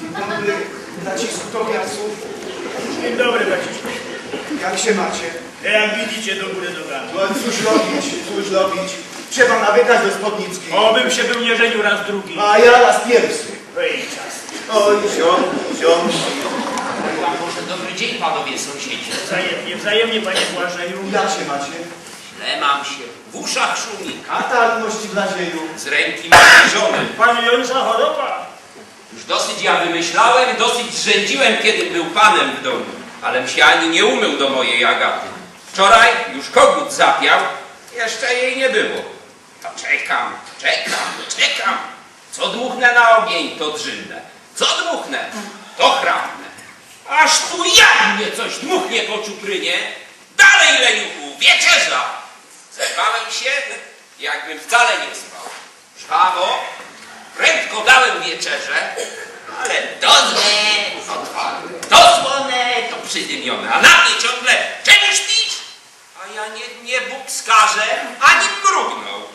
Dobry nacisku topiasów. Dzień dobry, braciszku. Jak się macie? Jak widzicie, do góry nogami. No cóż robić, cóż robić? Trzeba nawykać do spódnicki. Obym się był nie żenił raz drugi. A ja raz pierwszy. Ej, czas. Oj, ziom, ziom. A może dobry dzień, panowie sąsiedzi. Wzajemnie, wzajemnie, panie Błażeju. Jak się macie? Źle mam się. W uszach szumi. Katalności w nadzieju. Z ręki mojej żony. Panująca choroba. Dosyć ja wymyślałem, dosyć zrzędziłem, kiedy był panem w domu. Alem się ani nie umył do mojej Agaty. Wczoraj już kogut zapiał, jeszcze jej nie było. To czekam, czekam, czekam. Co dmuchnę na ogień, to drzymnę. Co dmuchnę, to chrapnę. Aż tu jak mnie coś dmuchnie po czuprynie. Dalej, leniuchu, wieczerza. Zerwałem się, jakbym wcale nie spał. Żwawo, prędko dałem wieczerze, ale dozłe, otwarte. To słone, to przydymione, a na mnie ciągle, czemu śpisz? A ja nie, nie Bóg skaże, ani mrugnął.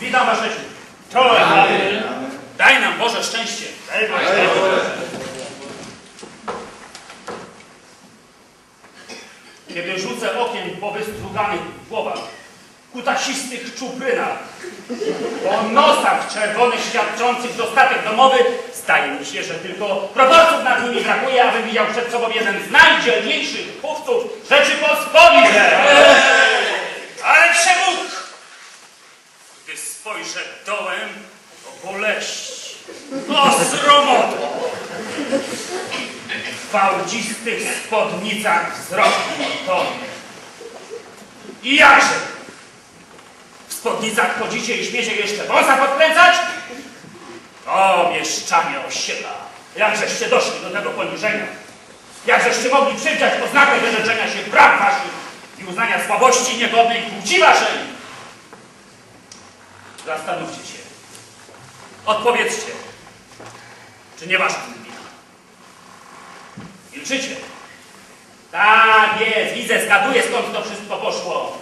Witam Amen. Boże szczęście. Daj Boże. Kiedy rzucę okiem po wystruganych głowach, kutasistych czuprynach, po nosach czerwonych świadczących dostatek domowy, zdaje mi się, że tylko proporcjów nad nimi brakuje, abym widział przed sobą jeden z najdzielniejszych chłopców Rzeczypospolitej. W gwałdzistych spodnicach wzrok to. I jakże? W spodnicach chodzicie i śmiecie jeszcze wąsa podkręcać? O, mieszczanie osiedla! Jakżeście doszli do tego poniżenia? Jakżeście mogli przywdziać oznakę wyrzeczenia się praw waszych i uznania słabości niegodnej płci waszej? Zastanówcie się. Odpowiedzcie. Czy nie wina? Milczycie. Tak jest, widzę, zgaduję skąd to wszystko poszło.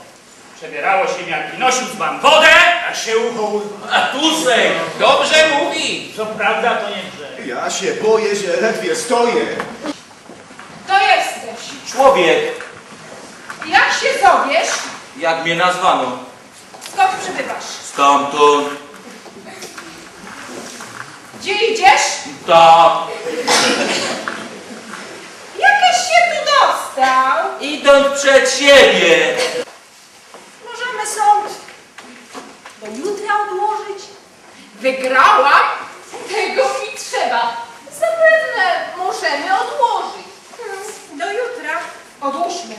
Przebierało się jak i nosił z wam wodę, a się ucho... A Tusek, dobrze mówi. Co prawda to nie grze. Ja się boję, że ledwie stoję. To jesteś. Człowiek, Jak się zowiesz? jak mnie nazwano, Skąd przybywasz? stamtąd, Gdzie idziesz? tak, Jakeś się tu dostał? Idąc przed siebie. Możemy sąd do jutra odłożyć? Wygrałam? Tego mi trzeba. Zapewne możemy odłożyć. Do jutra. Odłóżmy.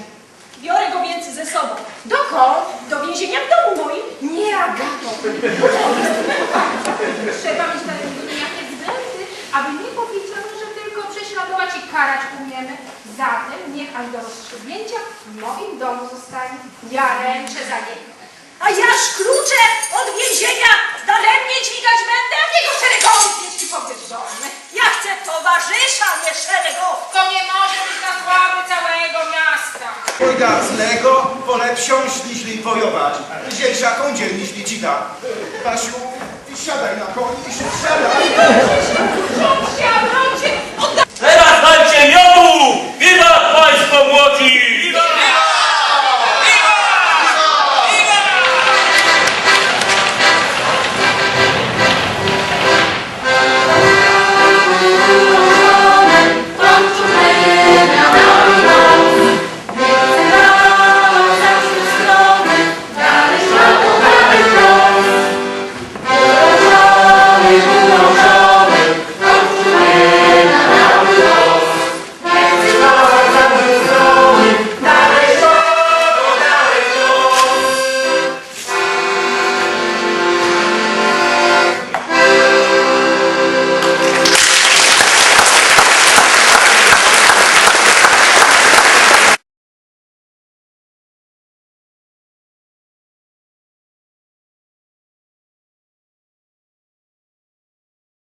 Biorę go więc ze sobą. Dokąd? Do więzienia w domu moim. Nie, Agato. Trzeba mieć na ręku jakie względy, aby nie powiedziano, że tylko prześladować i karać umiemy. Zatem niech aż do rozstrzygnięcia w moim domu zostanie. Ja ręczę za niego. A jaż klucze od więzienia daremnie dźwigać będę, a niego szeregownik, jeśli powierzony. Ja chcę towarzysza, nie szeregowca. To nie może być na sławy całego miasta. Ojga zlego, wolę wsiąść niźli wojować. Dzielsza kądziel niźli cita. Basiu, siadaj na koni, siadaj.